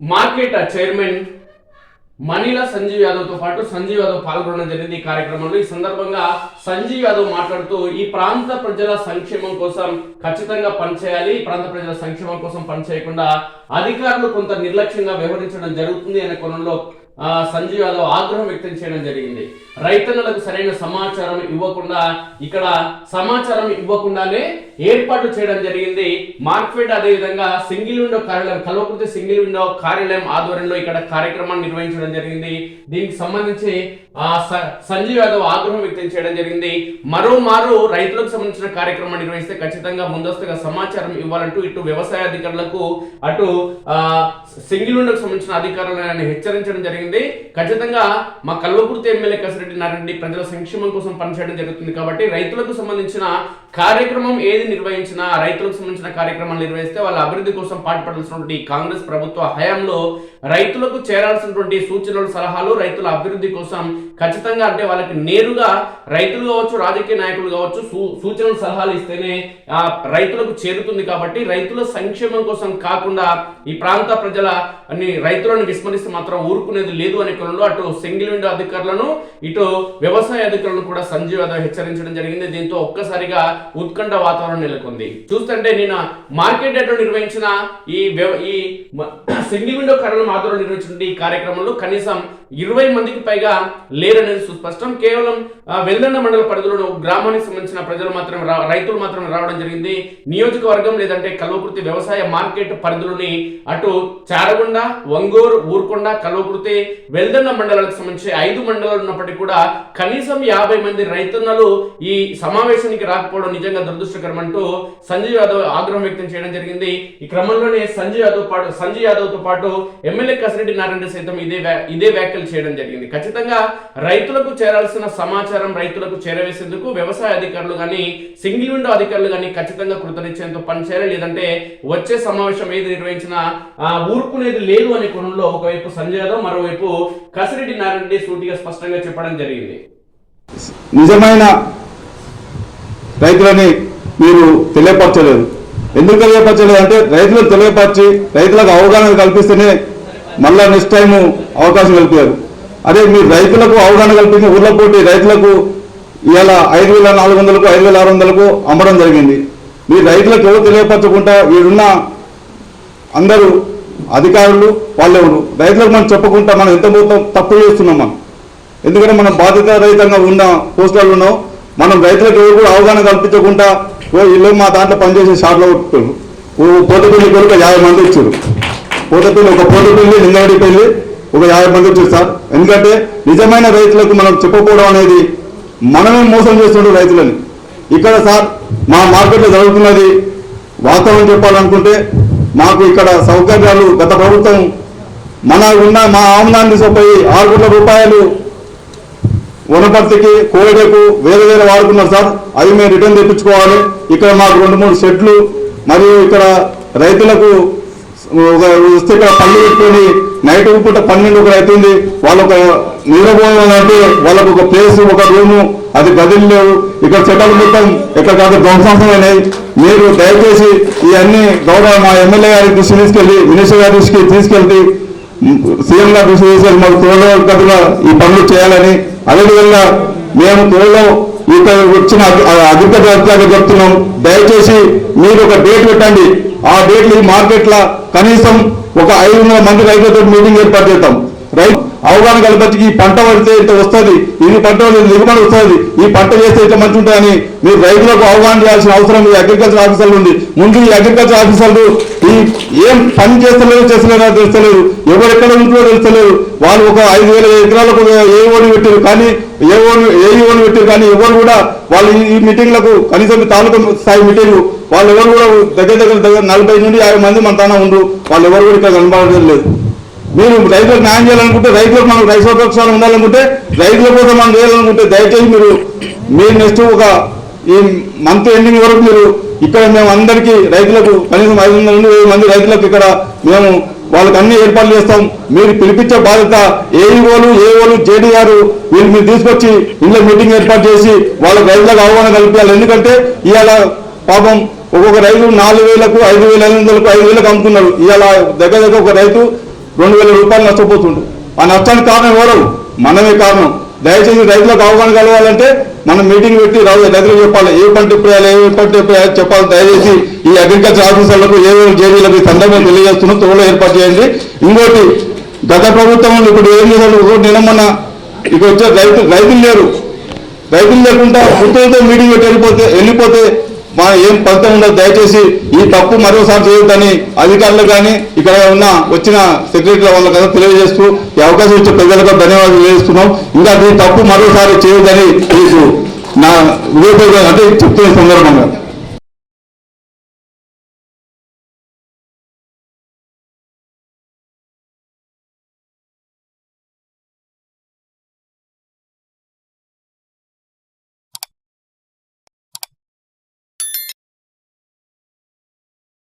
Market chairman మనీలా సంజీవ్ యాదవ్తో పాటు సంజీవ్ యాదవ్ పాల్గొనడం జరిగింది ఈ కార్యక్రమంలో. ఈ సందర్భంగా సంజీవ్ యాదవ్ మాట్లాడుతూ ఈ ప్రాంత ప్రజల సంక్షేమం కోసం ఖచ్చితంగా పనిచేయాలి. ఈ ప్రాంత ప్రజల సంక్షేమం కోసం పనిచేయకుండా అధికారులు కొంత నిర్లక్ష్యంగా వ్యవహరించడం జరుగుతుంది. అనే కోణంలో సంజయ్ యాదవ్ ఆగ్రహం వ్యక్తం చేయడం జరిగింది. రైతన్నలకు సరైన సమాచారం ఇవ్వకుండా ఇక్కడ సమాచారం ఇవ్వకుండానే ఏర్పాట్లు చేయడం జరిగింది. మార్క్ఫెడ్ అదే విధంగా సింగిల్ విండో కార్యాలయం కల్వకుర్తి సింగిల్ విండో కార్యాలయం ఆధ్వర్యంలో ఇక్కడ కార్యక్రమాన్ని నిర్వహించడం జరిగింది. దీనికి సంబంధించి ఆ, స- సంజీవ్ యాదవ్ ఆగ్రహం వ్యక్తం చేయడం జరిగింది. మరో మారు రైతులకు సంబంధించిన కార్యక్రమం నిర్వహిస్తే ఖచ్చితంగా ముందస్తుగా సమాచారం ఇవ్వాలంటూ ఇటు వ్యవసాయ అధికారులకు అటు సింగిల్ విండోకు సంబంధించిన అధికారులను హెచ్చరించడం జరిగింది. ఖచ్చితంగా మా కల్వకుర్తి ఎమ్మెల్యే కసిరెడ్డి నారాయణ ప్రజల సంక్షేమం కోసం పనిచేయడం జరుగుతుంది కాబట్టి రైతులకు సంబంధించిన కార్యక్రమం ఏది నిర్వహించినా రైతులకు సంబంధించిన కార్యక్రమాలు నిర్వహిస్తే వాళ్ళ అభివృద్ధి కోసం పాటుపడాల్సినటువంటి కాంగ్రెస్ ప్రభుత్వ హయాంలో రైతులకు చేరాల్సినటువంటి సూచనలు సలహాలు రైతుల అభివృద్ధి కోసం ఖచ్చితంగా అంటే వాళ్ళకి నేరుగా రైతులు కావచ్చు రాజకీయ నాయకులు కావచ్చు సూ- సూచనలు సలహాలు ఇస్తేనే ఆ రైతులకు చేరుతుంది కాబట్టి రైతుల సంక్షేమం కోసం కాకుండా ఈ ప్రాంత ప్రజల అన్ని రైతులను విస్మరిస్తే మాత్రం ఊరుకునేది లేదు అనే క్రమంలో అటు సింగిల్ విండో అధికారులను ఇటు వ్యవసాయ అధికారులను కూడా సంజీవ్ యాదవ్ హెచ్చరించడం జరిగింది. దీంతో ఒక్కసారిగా ఉత్కంఠ వాతావరణం నెలకొంది. చూస్తుంటే నేను మార్కెట్ డేట్లో నిర్వహించిన ఈ వ్యవ- ఈ సింగిల్ విండో కార్యాలయం ఆధ్వర్యంలో నిర్వహించిన ఈ కార్యక్రమంలో కనీసం ఇరవై మందికి పైగా లే లేరనేది సుస్పష్టం. కేవలం వెల్దండ మండల పరిధిలో గ్రామానికి సంబంధించిన ప్రజలు మాత్రం రైతులు మాత్రం రావడం జరిగింది. నియోజకవర్గం లేదంటే కల్వకుర్తి వ్యవసాయ మార్కెట్ పరిధిలోని అటు చారగొండ వంగూరు ఊరుకొండ కల్వకుర్తి వెల్దండ మండలాలకు సంబంధించి ఐదు మండలాలు ఉన్నప్పటికీ కూడా కనీసం యాభై మంది రైతన్నలు ఈ సమావేశానికి రాకపోవడం నిజంగా దురదృష్టకరం అంటూ సంజయ్ యాదవ్ ఆగ్రహం వ్యక్తం చేయడం జరిగింది. ఈ క్రమంలోనే సంజయ్ యాదవ్ పాటు సంజయ్ యాదవ్తో పాటు ఎమ్మెల్యే కసిరెడ్డి నారాయణ సైతం ఇదే వ్యా- ఇదే వ్యాఖ్యలు చేయడం జరిగింది. ఖచ్చితంగా రైతులకు చేరాల్సిన సమాచారం రైతులకు చేరవేసేందుకు వ్యవసాయ అధికారులు కానీ సింగిల్ విండో అధికారులు కానీ ఖచ్చితంగా కృతనిశ్చయంతో పనిచేయాలి. లేదంటే వచ్చే సమావేశం ఏది నిర్వహించినా ఆ, ఊరుకునేది లేదు అనే కోణంలో ఒకవైపు సంజయ్ యాదవ్ మరోవైపు కసిరెడ్డి నారాయణ రెడ్డి సూటిగా స్పష్టంగా చెప్పడం జరిగింది. నిజమైన రైతులని మీరు తెలియపరచలేదు. ఎందుకు తెలియపరచలేదు అంటే రైతులకు తెలియపరిచి రైతులకు అవగాహన కల్పిస్తేనే మళ్ళా నెక్స్ట్ టైము అవకాశం కల్పారు అదే మీరు రైతులకు అవగాహన కల్పించి ఊర్లో పోటీ రైతులకు ఇవాళ ఐదు వేల నాలుగు వందలకు ఐదు వేల ఆరు వందలకు అమ్మడం జరిగింది. మీరు రైతులకు ఎవరు తెలియపరచకుండా వీడున్న అందరూ అధికారులు వాళ్ళెవరు రైతులకు మనం చెప్పకుండా మనం ఎంత మొత్తం తప్పు చేస్తున్నాం మనం? ఎందుకంటే మనం బాధ్యత రహితంగా ఉన్న పోస్టులు ఉన్నాం. మనం రైతులకు ఎవరు కూడా అవగాహన కల్పించకుండా ఓ ఇల్లు మా దాంట్లో పనిచేసే షాట్లో కొట్టుకోరు ఓ పోతపల్లి కొరకు యాభై మంది వచ్చారు పోతపల్లి ఒక పోతపల్లి లింగారెడ్డి పెళ్ళి. ఒక యాభై మంది వచ్చారు సార్. ఎందుకంటే నిజమైన రైతులకు మనం చెప్పకపోవడం అనేది మనమే మోసం చేస్తుండే రైతులని. ఇక్కడ సార్ మా మార్కెట్లో జరుగుతున్నది వాస్తవం చెప్పాలనుకుంటే మాకు ఇక్కడ సౌకర్యాలు గత ప్రభుత్వం మన ఉన్న మా ఆమ్లాన్ని తీసుకుపోయి ఆరు కోట్ల రూపాయలు వనపర్తికి కోడెకు వేరే వేరే వాడుకున్నారు సార్. అవి మేము రిటర్న్ తెప్పించుకోవాలి. ఇక్కడ మాకు రెండు మూడు షెడ్లు మరియు ఇక్కడ రైతులకు వస్తే ఇక్కడ పళ్ళు పెట్టుకొని నైట్ పూట పన్నెండు ఒకటి అవుతుంది. వాళ్ళు ఒక అంటే వాళ్ళకు ఒక ప్లేస్ ఒక రూము అది గదులు లేవు. ఇక్కడ చెట్టాలు మొత్తం ఎక్కడ కాదు ధ్వంసాంసమైనాయి మీరు దయచేసి ఇవన్నీ గౌరవ మా ఎమ్మెల్యే గారి దృష్టి తీసుకెళ్ళి మినిస్టర్ గారి దృష్టికి తీసుకెళ్తే సీఎం గారి దృష్టి తీసుకెళ్ళి మాకు త్వరలో గదుల ఈ పనులు చేయాలని. అదేవిధంగా మేము త్వరలో ఇక్కడ వచ్చిన అగ్రికల్చర్ అధికారులు చెప్తున్నాం దయచేసి మీరు ఒక డేట్ పెట్టండి. ఆ డేట్లు ఈ మార్కెట్ల కనీసం ఒక ఐదు వందల మంది రైతులతో మీటింగ్ ఏర్పాటు చేద్దాం. రైతు అవగాహన కల్పించి ఈ పంట పడితే ఇంత వస్తుంది? ఇది పంట దిగుబడి వస్తుంది? ఈ పంట చేస్తే ఇట్లా మంచి ఉంటుందని మీరు రైతులకు అవగాహన చేయాల్సిన అవసరం ఈ అగ్రికల్చర్ ఆఫీసర్లు ఉంది. ముందు ఈ అగ్రికల్చర్ ఆఫీసర్లు ఈ ఏం పని చేస్తలేరు చేస్తలేరో తెలుస్తలేదు. ఎవరు ఎక్కడ ఉంటుందో తెలుస్తలేదు. వాళ్ళు ఒక ఐదు వేల ఎకరాలకు ఏ ఓడి పెట్టారు కానీ ఏ ఓని ఏ ఓడి పెట్టారు కానీ ఎవరు కూడా వాళ్ళు ఈ- మీటింగ్లకు కనీసం తాలూకా స్థాయి మీటింగ్ వాళ్ళు ఎవరు కూడా దగ్గర దగ్గర దగ్గర నలభై నుండి యాభై మంది మన తాన ఉండ్రు. వాళ్ళు ఎవరు కూడా ఇక్కడ కనబడడం లేదు మీరు రైతులకు న్యాయం చేయాలనుకుంటే రైతులకు మనం రైతు పక్షాలు ఉండాలనుకుంటే రైతుల కోసం మనం చేయాలనుకుంటే దయచేసి మీరు మీరు నెక్స్ట్ ఒక ఈ మంత్ ఎండింగ్ వరకు మీరు ఇక్కడ మేము అందరికీ రైతులకు కనీసం ఐదు వందల నుండి వెయ్యి మంది రైతులకు ఇక్కడ మేము వాళ్ళకి అన్ని ఏర్పాట్లు చేస్తాం. మీరు పిలిపించే బాధ్యత ఏఈఓలు ఏఓలు జేడీఆర్ వీళ్ళు మీరు తీసుకొచ్చి ఇంట్లో మీటింగ్ ఏర్పాటు చేసి వాళ్ళకి రైతులకు అవగాహన కల్పించాలి. ఎందుకంటే ఇవాళ పాపం ఒక్కొక్క రైతు నాలుగు వేలకు ఐదు వేల ఐదు వందలకు ఐదు వేలకు అమ్ముతున్నారు. ఇవాళ దగ్గర దగ్గర ఒక రైతు రెండు వేల రూపాయలు నష్టపోతుండు. ఆ నష్టానికి కారణం ఎవరు? మనమే కారణం. దయచేసి రైతులకు అవగాహన కలగాలంటే మనం మీటింగ్ పెట్టి రాజు రైతులకు చెప్పాలి. ఏ పంట ఎప్పుడు ఏ పంట ఎప్పుడు చెప్పాలి. దయచేసి ఈ అగ్రికల్చర్ ఆఫీసర్లకు ఏ జేబీలకు ఈ సందర్భం తెలియజేస్తున్నాం. త్వరలో ఏర్పాటు చేయండి. ఇంకోటి గత ప్రభుత్వం ఇప్పుడు ఏం చేశారు? నిన్న మొన్న ఇక వచ్చే రైతు రైతులు లేరు. రైతులు లేకుండా పుట్టులతో మీటింగ్ పెట్టి వెళ్ళిపోతే వెళ్ళిపోతే మా ఏం ఫలితం ఉండదు దయచేసి ఈ తప్పు మరోసారి చేయొద్దని అధికారులు కానీ ఇక్కడ ఉన్న వచ్చిన సెక్రటరీల వాళ్ళ కదా తెలియజేస్తూ ఈ అవకాశం ఇచ్చే ప్రజలకు ధన్యవాదాలు తెలియజేస్తున్నాం. ఇంకా ఈ తప్పు మరోసారి చేయొద్దని మీకు నా అంటే చెప్తున్న సందర్భంగా.